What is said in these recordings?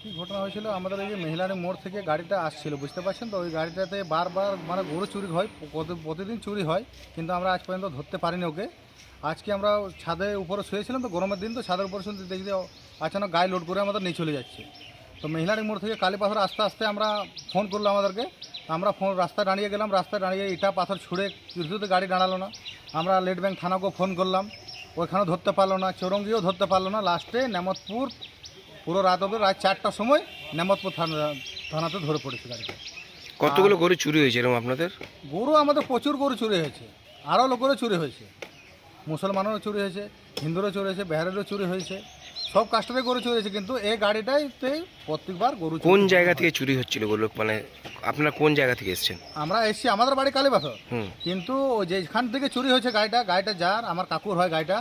কি ঘটনা হয়েছিল? আমাদের এই যে মেহিলারি মোড় থেকে গাড়িটা আসছিল, বুঝতে পারছেন তো? ওই গাড়িটাতে বারবার মানে গরু চুরি হয় প্রতিদিন চুরি হয়, কিন্তু আমরা আজ পর্যন্ত ধরতে পারিনি ওকে। আজকে আমরা ছাদে উপরে শুয়েছিলাম তো, গরমের দিন তো, ছাদের উপরে শুনতে দেখি আচানক গায়ে লোড করে আমাদের নিয়ে চলে যাচ্ছে। তো মেহিলারি মোড় থেকে কালী পাথর আস্তে আস্তে আমরা ফোন করল আমাদেরকে। আমরা ফোন রাস্তায় দাঁড়িয়ে গেলাম রাস্তায় দাঁড়িয়ে ইটা পাথর ছুঁড়ে কিছুতে গাড়ি দাঁড়াল না। আমরা লেট ব্যাংক থানাকেও ফোন করলাম, ওইখানেও ধরতে পারল না, চৌরঙ্গিও ধরতে পারল না। লাস্টে নেমতপুর পুরো রাত অবধি রাত চারটার সময় নেমতপুর থানা থানাতে ধরে পড়েছে গাড়িটা। কতগুলো গরু চুরি হয়েছে এরকম আপনাদের? গরু আমাদের প্রচুর গরু চুরি হয়েছে। আরও লোকেরও চুরি হয়েছে। মুসলমানেরও চুরি হয়েছে হিন্দুরও চুরি হয়েছে বেহারেরও চুরি হয়েছে। সব কাস্টমে গরু চুরি হয়েছে কিন্তু এই গাড়িটাইতে প্রত্যেকবার গরু কোন জায়গা থেকে চুরি হচ্ছিল গরু? মানে আপনারা কোন জায়গা থেকে এসেছেন? আমরা এসছি আমাদের বাড়ি কালীবাস কিন্তু ওই যেখান থেকে চুরি হয়েছে গাড়িটা গাড়িটা যার আমার কাকুর হয় গাড়িটা।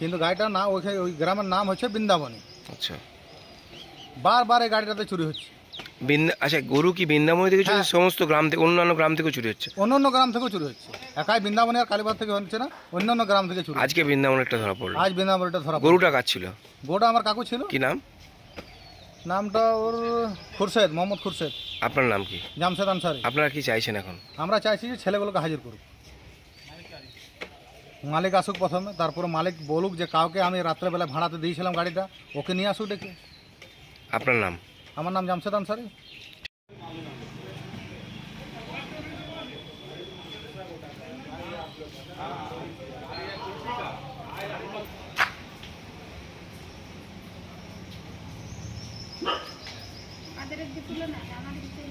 কিন্তু গাড়িটার ওইখানে ওই গ্রামের নাম হচ্ছে বৃন্দাবনী। আচ্ছা। বারবার এই গাড়িটাতে চুরি হচ্ছে। বৃন্দা আচ্ছা গরু কি বৃন্দাবন থেকে চুরি হ্যাঁ। সমস্ত গ্রাম থেকে অন্যান্য গ্রাম থেকেও চুরি হচ্ছে? অন্য অন্য গ্রাম থেকেও চুরি হচ্ছে। একাই বৃন্দাবনী আর কালীবাস থেকে হচ্ছে না অন্য অন্য গ্রাম থেকে চুরি হচ্ছে। আজকে বৃন্দাবন একটা ধরা পড়ল। আজ বৃন্দাবনীটা ধরা পড়ল। গরুটা কাজ ছিল? গোটা আমার কাকু ছিল। কি নাম? নামটা ওর খুরশেদ মোহাম্মদ খুরশেদ। আপনার নাম কি? জামশেদ আনসারি। আপনারা কি চাইছেন এখন? আমরা চাইছি যে ছেলেগুলোকে হাজির করুক। মালিক আসুক প্রথমে তারপরে মালিক বলুক যে কাউকে আমি রাত্রেবেলা ভাড়াতে দিয়েছিলাম গাড়িটা ওকে নিয়ে আসুক ডেকে আপনার নাম? আমার নাম জামশেদ আনসারি।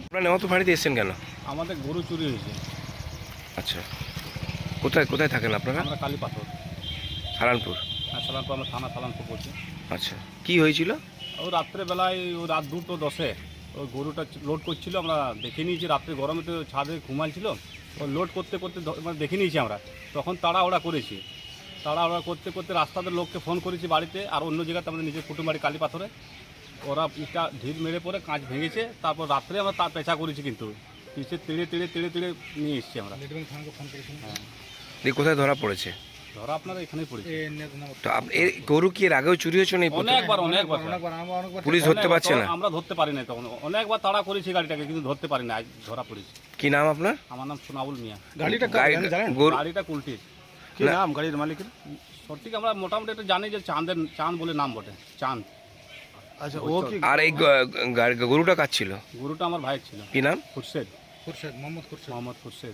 আপনার নেমত বাড়িতে এসেছেন কেন? আমাদের গরু চুরি হয়েছে। আচ্ছা। কোথায় কোথায় থাকেন আপনারা? আমরা কালী পাথর হারানপুর আর সালানপুর আমরা থানা সালানপুর বলছি। আচ্ছা কি হয়েছিল? ও রাত্রেবেলায় ও রাত দুটো দশে ওই গরুটা লোড করছিল আমরা দেখে নিয়েছি রাত্রে গরমে তো ছাদে ঘুমাইছিল ও লোড করতে করতে মানে দেখে নিয়েছি আমরা তখন তাড়াহুড়া করেছি। তাড়াহুড়া করতে করতে রাস্তাতে লোককে ফোন করেছি বাড়িতে আর অন্য জায়গাতে আমাদের নিজের কুটুম বাড়ি কালী পাথরে। ওরা ইটা ঢিল মেরে পরে কাঁচ ভেঙেছে তারপর রাত্রে আমরা তার পেঁচা করেছি কিন্তু। পিছিয়ে তেড়ে তেড়ে তেড়ে তেড়ে নিয়ে এসেছি আমরা। হ্যাঁ। কোথায় ধরা পড়েছে? ধরা আপনারা এখানেই পড়েছি। তো আপ- এর গরু কি এর আগেও চুরি হয়েছে না এই প্রথম? অনেকবার অনেকবার পুলিশ ধরতে পারছে না? আমরা ধরতে পারি না তখন। অনেকবার তাড়া করেছি গাড়িটাকে কিন্তু ধরতে পারি না আজ ধরা পড়েছি। কি নাম আপনার? আমার নাম সোনাবুল মিয়া। গাড়িটা গরু গাড়িটা কুলটি। কি নাম গাড়ির মালিকের? সঠিক আমরা মোটামুটি একটু জানি যে চাঁদের চাঁদ বলে নাম বটে। চাঁদ। আচ্ছা ও কি আর এই গ- গরুটা কাজ ছিল? গুরুটা আমার ভাইয়ের ছিল। কি নাম? খুরশেদ। খুরশেদ মোহাম্মদ খুরশেদ। মোহাম্মদ খুরশেদ।